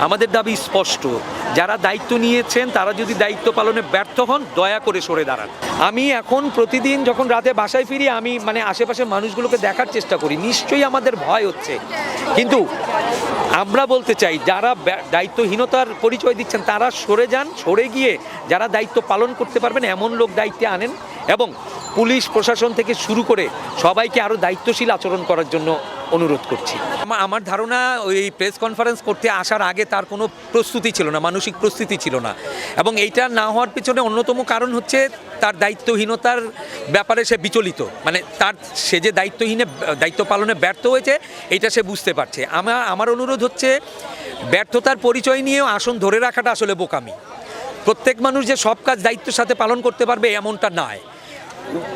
আমাদের দাবি স্পষ্ট। যারা দায়িত্ব নিয়েছেন, তারা যদি দায়িত্ব পালনে ব্যর্থ হন, দয়া করে সরে দাঁড়ান। আমি এখন প্রতিদিন যখন রাতে বাসায় ফিরি, আমি মানে আশেপাশের মানুষগুলোকে দেখার চেষ্টা করি। নিশ্চয়ই আমাদের ভয় হচ্ছে। কিন্তু আমরা বলতে চাই, যারা দায়িত্বহীনতার পরিচয় দিচ্ছেন, তারা সরে যান, সরে গিয়ে যারা দায়িত্ব পালন করতে পারবেন, এমন লোক দায়িত্বে আনেন। এবং পুলিশ, প্রশাসন থেকে শুরু করে সবাইকে আরও দায়িত্বশীল আচরণ করার জন্য অনুরোধ করছি। আমার ধারণা ওই প্রেস কনফারেন্স করতে আসার আগে তার কোনো প্রস্তুতি ছিল না, মানসিক প্রস্তুতি ছিল না। এবং এইটা না হওয়ার পিছনে অন্যতম কারণ হচ্ছে তার দায়িত্বহীনতার ব্যাপারে সে বিচলিত। মানে তার, সে যে দায়িত্বহীনে, দায়িত্ব পালনে ব্যর্থ হয়েছে এটা সে বুঝতে পারছে। আমার আমার অনুরোধ হচ্ছে, ব্যর্থতার পরিচয় নিয়েও আসন ধরে রাখাটা আসলে বোকামি। প্রত্যেক মানুষ যে সব কাজ দায়িত্বের সাথে পালন করতে পারবে এমনটা নয়।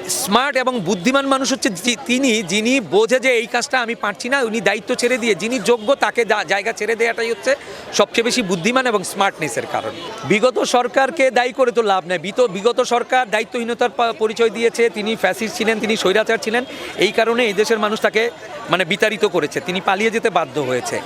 স্মার্ট এবং বুদ্ধিমান মানুষ হচ্ছে তিনি, যিনি বোঝে যে এই কাজটা আমি পারছি না, উনি দায়িত্ব ছেড়ে দিয়ে, যিনি যোগ্য তাকে জায়গা ছেড়ে দেওয়াটাই হচ্ছে সবচেয়ে বেশি বুদ্ধিমান এবং স্মার্টনেসের কারণ। বিগত সরকারকে দায়ী করে তো লাভ নেই। বিত- বিগত সরকার দায়িত্বহীনতার পরিচয় দিয়েছে, তিনি ফ্যাসিস ছিলেন, তিনি স্বৈরাচার ছিলেন, এই কারণে এই দেশের মানুষ তাকে মানে বিতাড়িত করেছে, তিনি পালিয়ে যেতে বাধ্য হয়েছে।